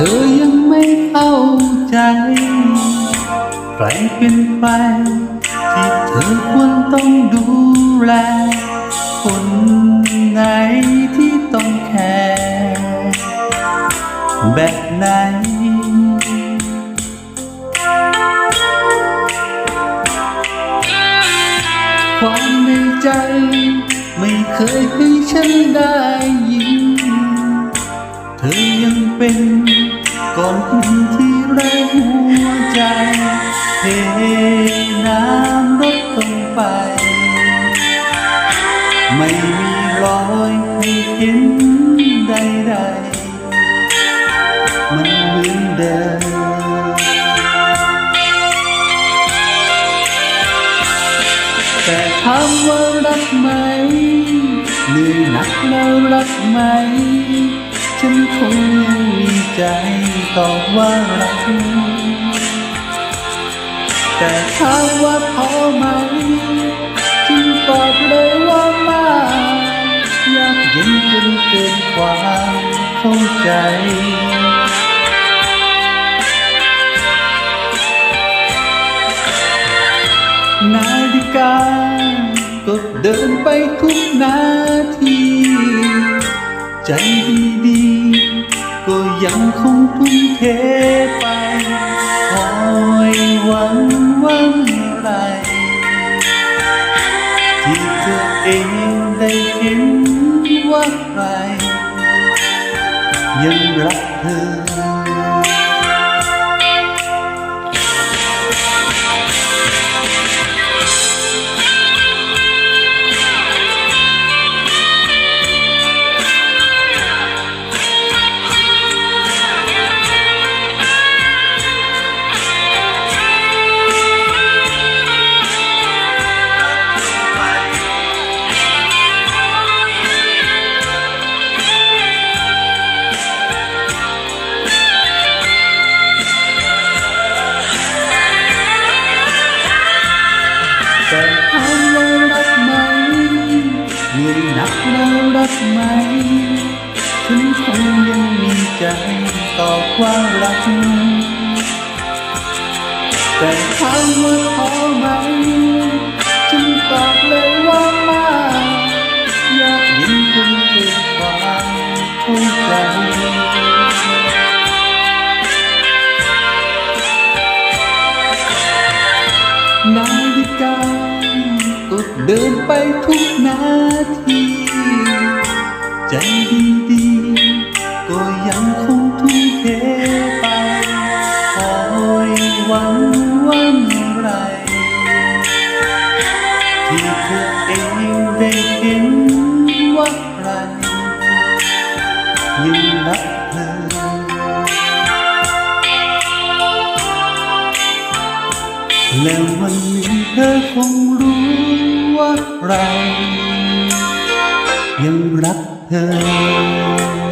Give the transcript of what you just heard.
เธอยังไม่เข้าใจ ใครเป็นใครที่เธอควรต้องดูแล คนไหนที่ต้องแคร์แบบไหนความในใจ ไม่เคยให้ฉันได้ยิน ธอยังเป็นก้อนหินที่ไร้หัวใจเทน้ำรดลงไป ไม่มีรอยให้เห็นใดๆมันเหมือนเดิมแต่ถามว่ารักไหมเหนื่อยหนักแล้วรักไหม ใจตอบว่ารัก แต่ถามว่าพอไหมจึงตอบเลยว่าไมาอยากเย็นจนเกินความเข้าใจนาฬิกาก็เดินไปทุกนาที ใจดีๆ ก็ยังคงทุ่มเทไปคอยหวังวันไรที่เธอเองได้เห็นว่าใครยังรักเธอ นักแล้วรักไหมฉันคงยังมีใจต่อความรักแต่ถามว่าขอ เดินไปทุกนาที ใจดีๆก็ยังคงทุ่มเทไปคอยวังว่าเมื่อไรที่เธอเองได้เห็นว่าใครยังรักเธอแล้ววันหนึ่งเธอคงรู้ ว่าเรายังรักเธอ